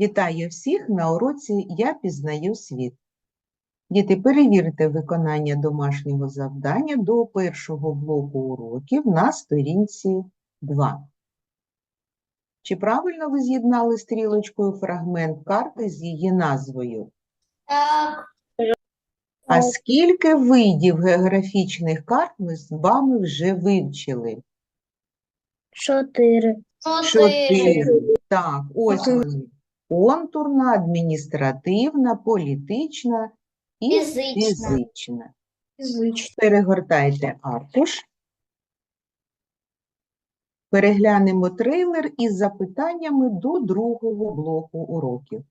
Вітаю всіх на уроці Я пізнаю світ. Діти, перевірте виконання домашнього завдання до першого блоку уроків на сторінці 2. Чи правильно ви з'єднали стрілочкою фрагмент карти з її назвою? Так, А скільки видів географічних карт ми з вами вже вивчили? Чотири. Чотири. Так, ось вони. Контурна, адміністративна, політична і Фізична. фізична. Фізично. Перегортайте аркуш. Переглянемо трейлер із запитаннями до другого блоку уроків.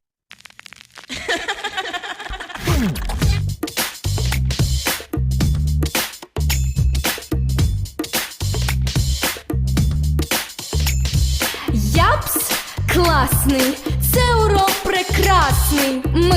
Япс класний.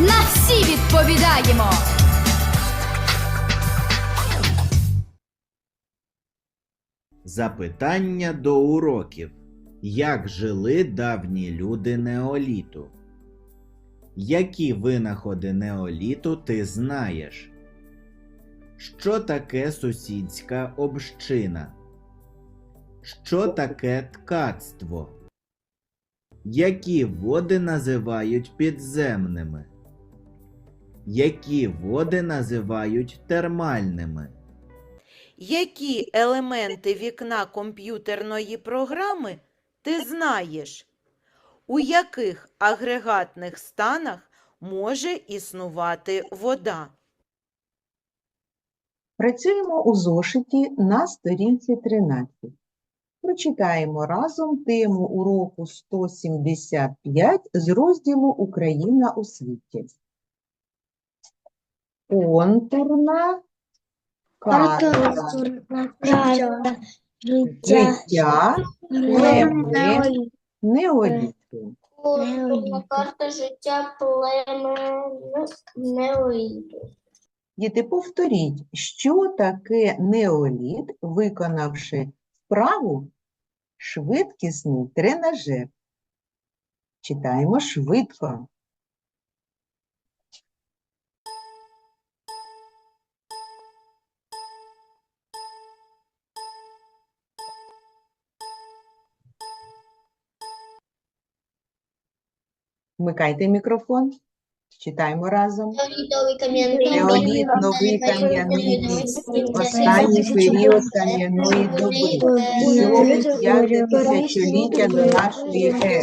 на всі відповідаємо. Запитання до уроків. Як жили давні люди неоліту? Які винаходи неоліту ти знаєш? Що таке сусідська община? Що таке ткацтво? Які води називають підземними? Які води називають термальними? Які елементи вікна комп'ютерної програми ти знаєш? У яких агрегатних станах може існувати вода? Працюємо у зошиті на сторінці 13. Прочитаємо разом тему уроку 175 з розділу Україна у світі. Контурна карта Життя. життя племен неоліту. Культурна карта життя племен неоліту. Діти, повторіть, що таке неоліт, виконавши вправу швидкісний тренажер. Читаємо швидко. Вмикайте мікрофон. Читаємо разом. Неоліт, новий кам'яний вік, останній період кам'яної доби, сьоме п'яте тисячоліття до нашої ери.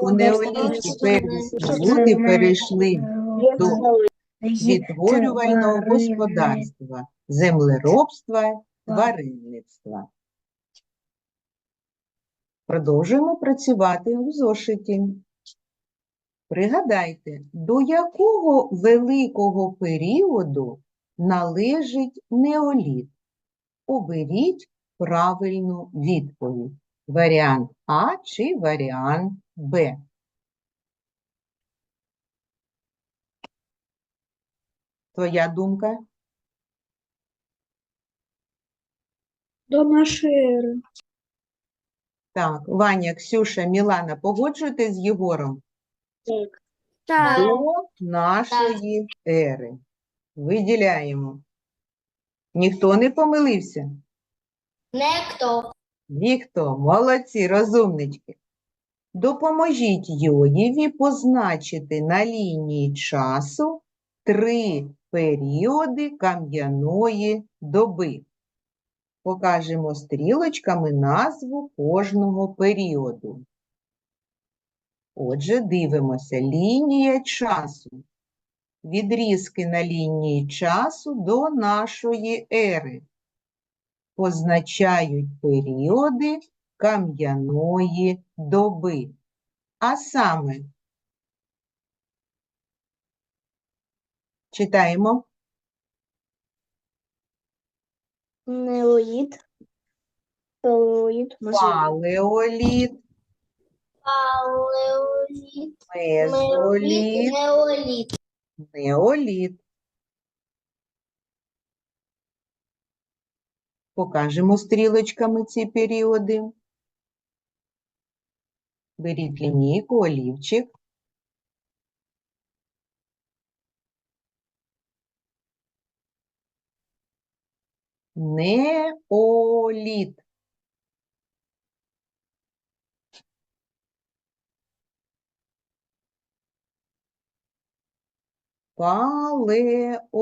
У неоліті первісні люди перейшли до відтворювального господарства, землеробства, тваринництва. Продовжуємо працювати у зошиті. Пригадайте, до якого великого періоду належить неоліт? Оберіть правильну відповідь. Варіант А чи варіант Б. Твоя думка? До нашої ери. Так, Ваня, Ксюша, Мілана, погоджуєтесь з Єгором? Так. До нашої ери. Виділяємо. Ніхто не помилився? Некто. Ніхто. Молодці, розумнички. Допоможіть Йоєві позначити на лінії часу три періоди кам'яної доби. Покажемо стрілочками назву кожного періоду. Отже, дивимося. Лінія часу. Відрізки на лінії часу до нашої ери. Позначають періоди кам'яної доби. А саме читаємо. Неоліт, палеоліт, палеоліт. Палеоліт. мезоліт, Неоліт. неоліт. Покажемо стрілочками ці періоди. Беріть лінійку, олівчик. Неоліт. Палеоліт.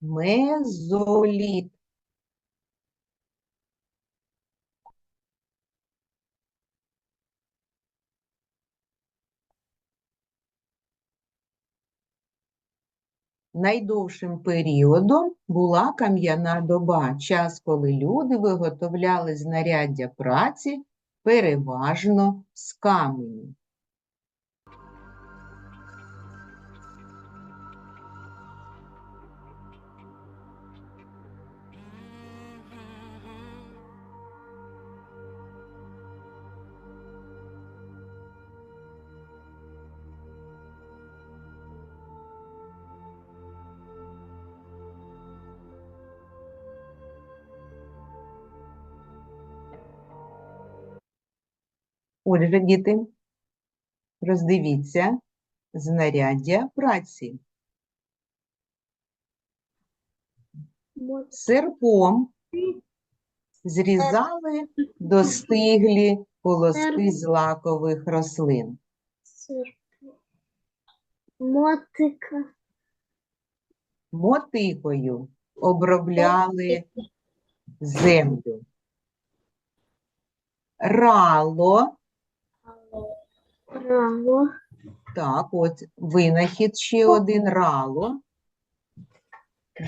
Мезоліт. Найдовшим періодом була кам'яна доба, час, коли люди виготовляли знаряддя праці переважно з каменю. Отже, діти, роздивіться знаряддя праці. Серпом зрізали достиглі колоски з лакових рослин. Мотика. Мотикою обробляли землю. Рало, Право. так, от винахід ще один рало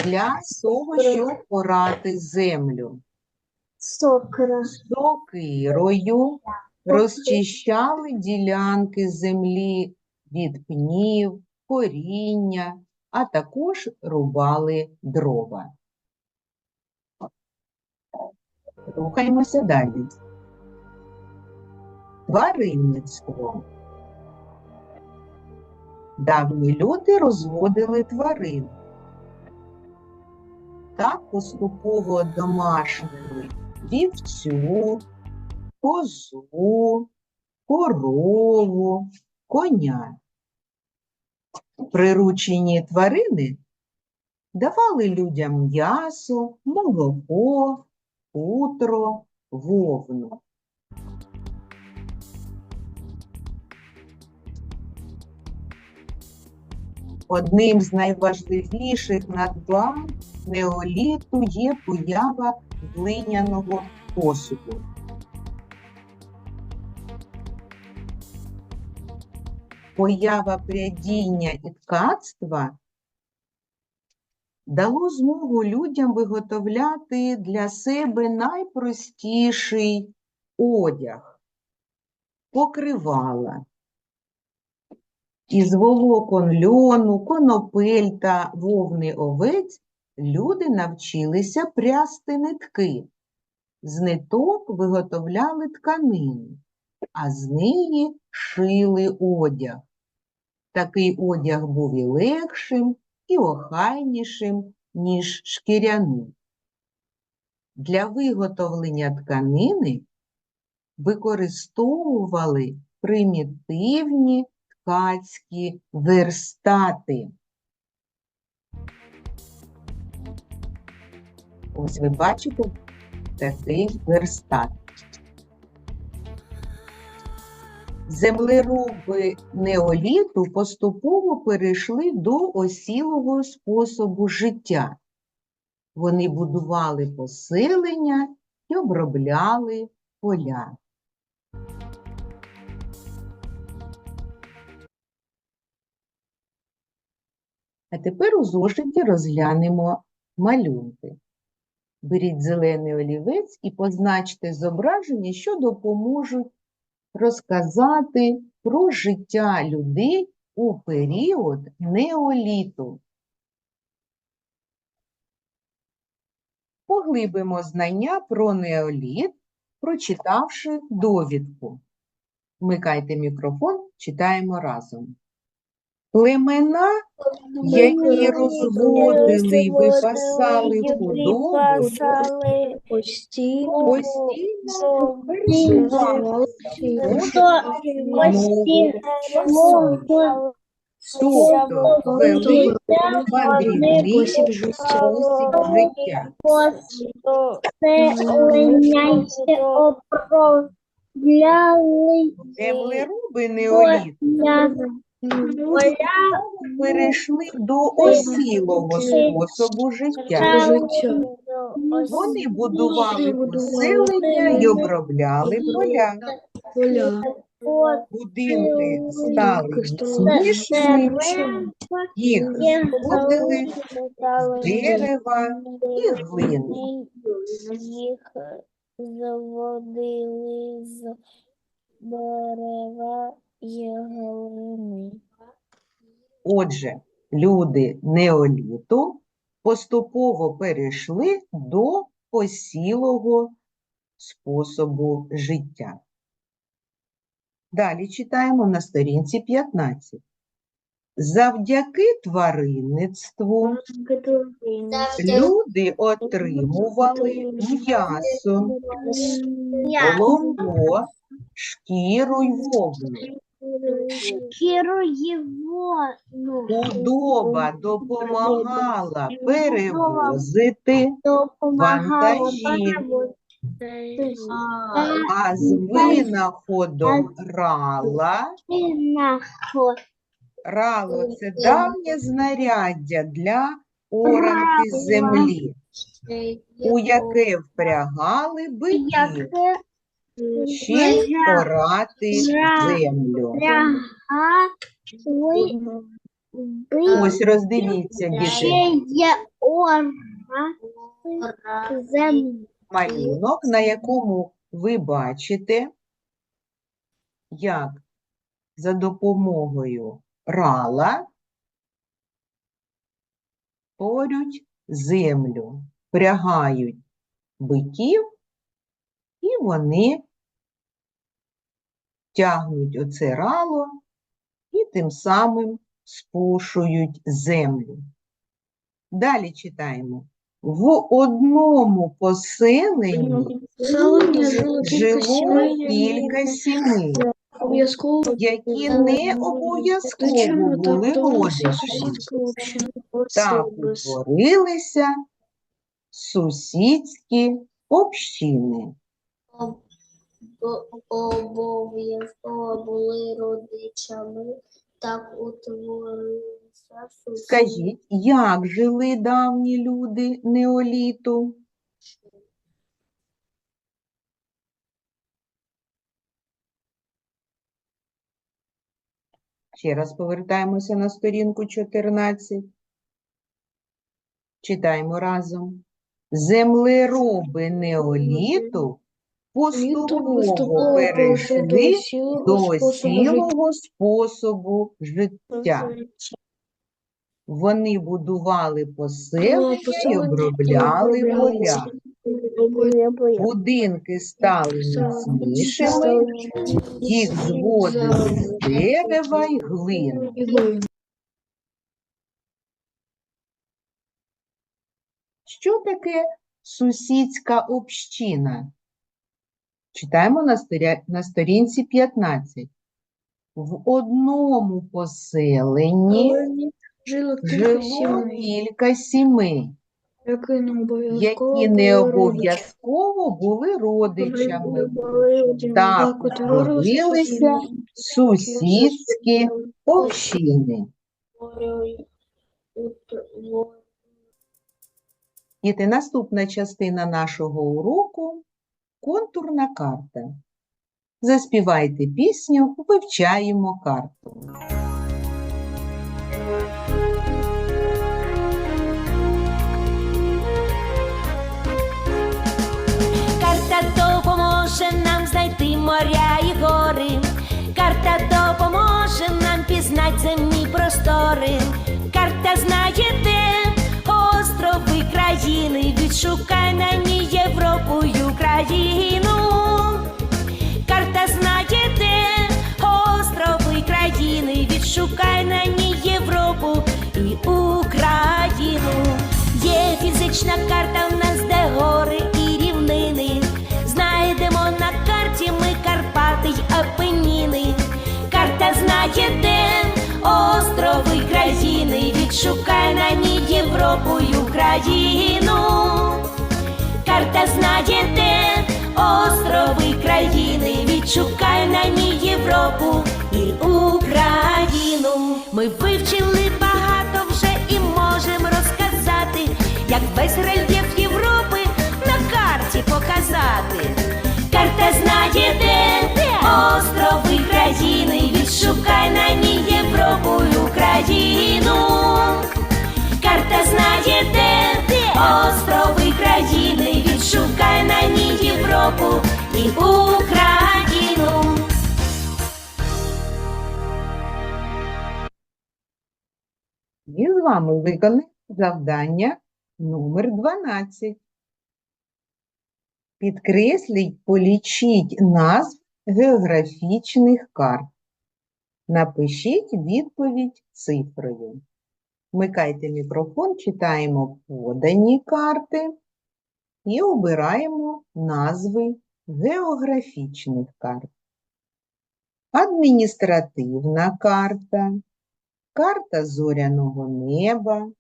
для того, щоб порати землю. Сокра. Сокирою розчищали ділянки землі від пнів, коріння, а також рубали дрова. Рухаємося далі. Тваринництво. Давні люди розводили тварин. Так поступово домашнили вівцю, козу, корову, коня. Приручені тварини давали людям м'ясо, молоко, хутро, вовну. Одним з найважливіших надбань неоліту є поява глиняного посуду. Поява прядіння і ткацтва дало змогу людям виготовляти для себе найпростіший одяг покривала. Із волокон льону, конопель та вовни овець люди навчилися прясти нитки. З ниток виготовляли тканину, а з неї шили одяг. Такий одяг був і легшим, і охайнішим, ніж шкіряний. Для виготовлення тканини використовували примітивні ткацькі верстати. Ось ви бачите такий верстат. Землероби неоліту поступово перейшли до осілого способу життя. Вони будували поселення і обробляли поля. А тепер у зошиті розглянемо малюнки. Беріть зелений олівець і позначте зображення, що допоможуть розказати про життя людей у період неоліту. Поглибимо знання про неоліт, прочитавши довідку. Вмикайте мікрофон, читаємо разом. Племена, які розводили і випасали худобу, постійно постійно переживали тобто вели мандрівний спосіб життя. Землероби неоліту перейшли до осілого способу життя. Вони будували поселення й обробляли поля. Будинки стали міцнішими, їх зводили з дерева і глини. Їх заводили з дерева Отже, люди неоліту поступово перейшли до посілого способу життя. Далі читаємо на сторінці 15. Завдяки тваринництву люди отримували м'ясо, молоко, шкіру й вовну. Ну, Худоба допомагала перевозити вантажі, а з винаходом рала, рало це давнє знаряддя для оранки землі, у яке впрягали биків, щоб орати землю. Ось роздивіться, діти, малюнок, на якому ви бачите, як за допомогою рала порють землю, впрягають биків, вони тягнуть оце рало і тим самим спушують землю. Далі читаємо. В одному поселенні жило кілька сімей, які не обов'язково були родичами. Так утворилися сусідські общини. Обов'язково були родичами, так утворилися сусіди. Скажіть, як жили давні люди неоліту? Ще раз повертаємося на сторінку 14. Читаємо разом. Землероби неоліту поступово перейшли до осілого способу життя. Вони будували поселення і обробляли поля. Будинки стали міцнішими, їх зводили з дерева й глини. Що таке сусідська община? Читаємо на, сторя... на сторінці 15. В одному поселенні Жило кілька сімей, які не обов'язково які не обов'язково були родичами. Так утворилися сусідські общини. Утворюють наступна частина нашого уроку – контурна карта. Заспівайте пісню, вивчаємо карту. Карта допоможе нам знайти моря і гори. Карта допоможе нам пізнати земні простори. Відшукай на ній Європу й Україну. Карта знає де, острови країни, відшукай на ній Європу і Україну. Є фізична карта в нас, де гори і рівнини. Знайдемо на карті ми Карпати й Апеніни. Карта знає де острови країни. Відшукай на ній Європу й Україну. Карта знає де острови країни. Відшукай на ній Європу і Україну. Ми вивчили багато вже і можемо розказати, як весь рельєф Європи на карті показати. Карта знає де, острови країни. Відшукай на ній Європу і Україну. Карта знає де, острови країни. Відшукай на ній Європу і Україну. І з вами виконаємо завдання номер 12. Підкресліть, полічіть назв географічних карт. Напишіть відповідь цифрою. Вмикайте мікрофон, читаємо подані карти і обираємо назви географічних карт. Адміністративна карта, карта зоряного неба,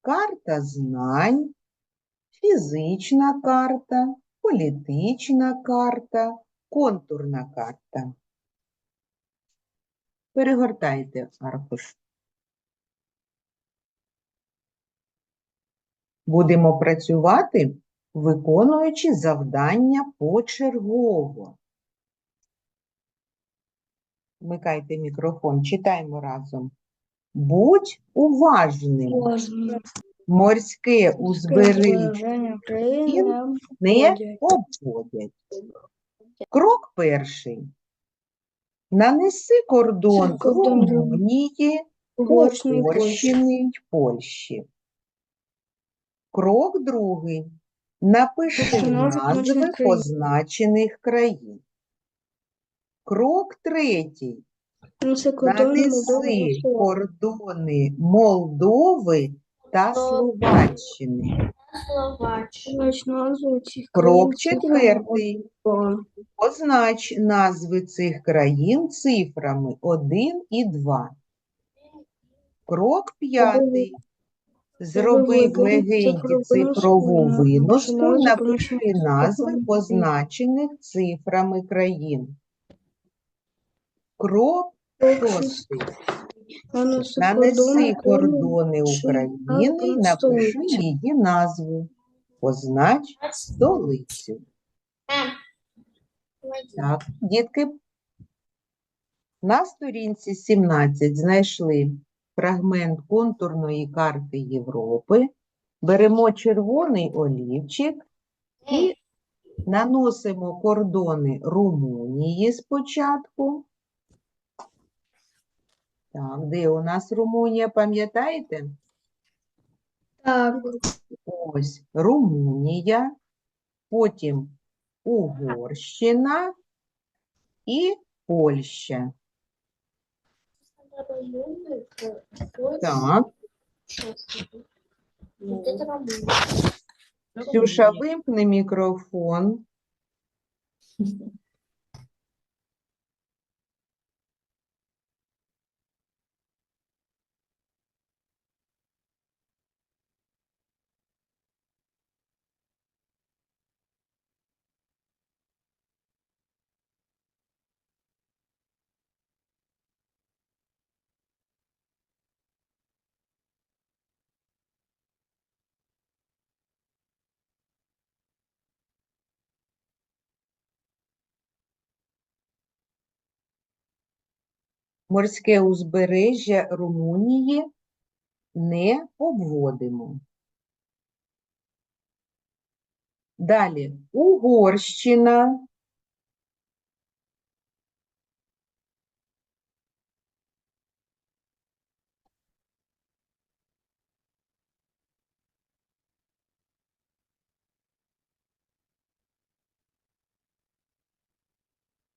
карта знань, фізична карта, політична карта, контурна карта. Перегортайте аркуш. Будемо працювати, виконуючи завдання почергово. Вмикайте мікрофон, читаємо разом. Будь уважним. Уважно. Морське узбережжя України не обходять. Крок перший. Нанеси кордон кордон Румунії, Угорщини Польщі. Крок другий. Напиши назви позначених країн. Крок третій. Ну, Нанеси кордони Молдови та Словаччини. Крок четвертий. Познач назви цих країн цифрами 1 і 2. Крок п'ятий. Зроби в виберіть легенді цифрову назви напиши позначених назви цифрами позначених цифрами країн. Крок шостий. Нанеси кордони України і напиши її назву. Познач столицю. Так, дітки, на сторінці 17 знайшли фрагмент контурної карти Європи. Беремо червоний олівчик і наносимо кордони Румунії спочатку. Так, де у нас Румунія, пам'ятаєте? Так, Ось Румунія, потім Угорщина і Польща. Так, Ксюша, вимкни мікрофон. морське узбережжя Румунії не обводимо. Далі Угорщина.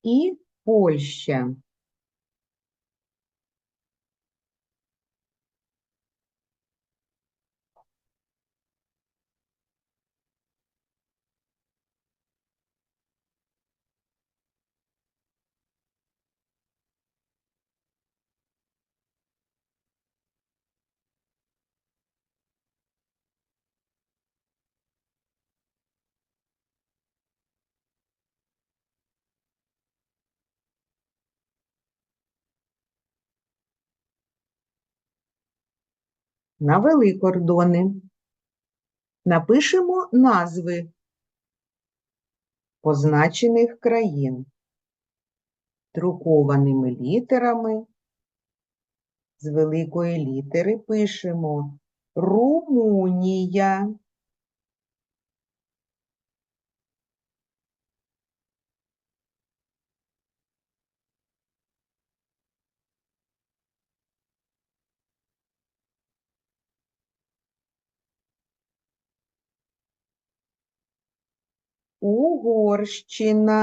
І Польща. Навели кордони. Напишемо назви позначених країн друкованими літерами. З великої літери пишемо Румунія. Угорщина.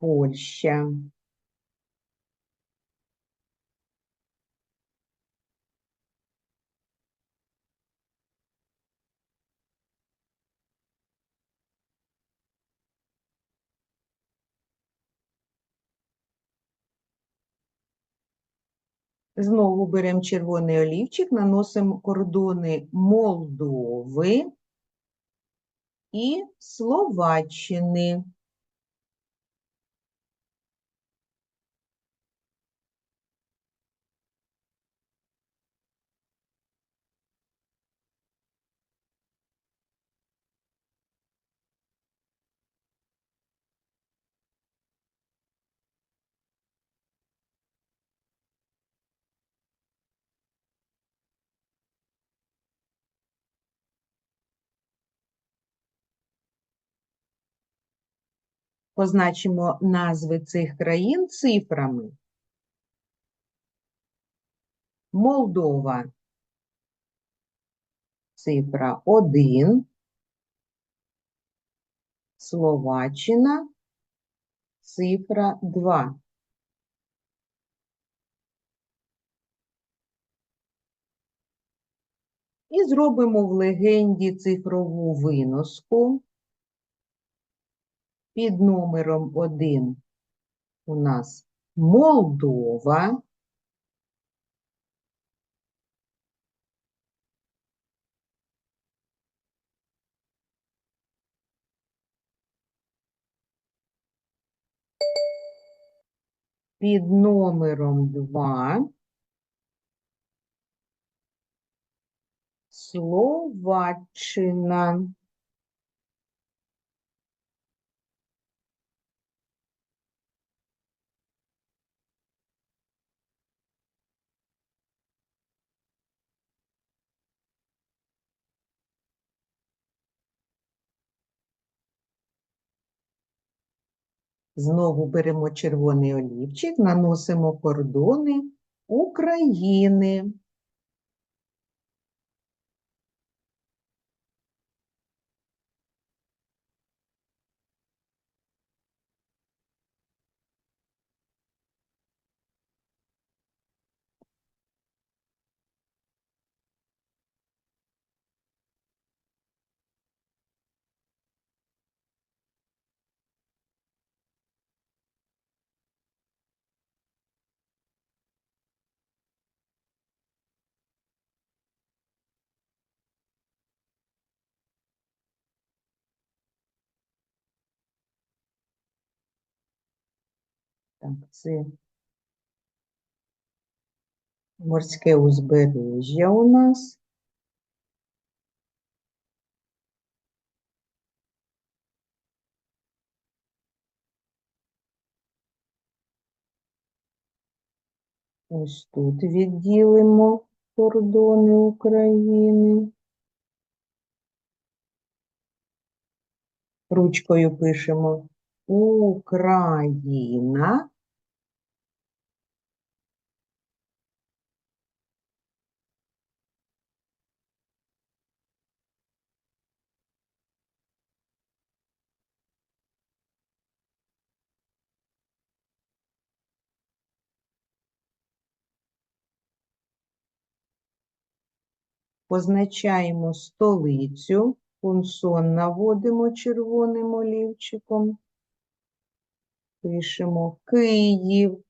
Польща. Знову беремо червоний олівчик, наносимо кордони Молдови і Словаччини. Позначимо назви цих країн цифрами. Молдова. Цифра 1. Словаччина. Цифра 2. І зробимо в легенді цифрову виноску. Під номером 1 у нас Молдова. Під номером 2 Словаччина. Знову беремо червоний олівчик, наносимо кордони України. Так, це морське узбережжя у нас. Ось тут відділимо кордони України. Ручкою пишемо Україна. Позначаємо столицю, пунсон наводимо червоним олівчиком. Пишемо Київ.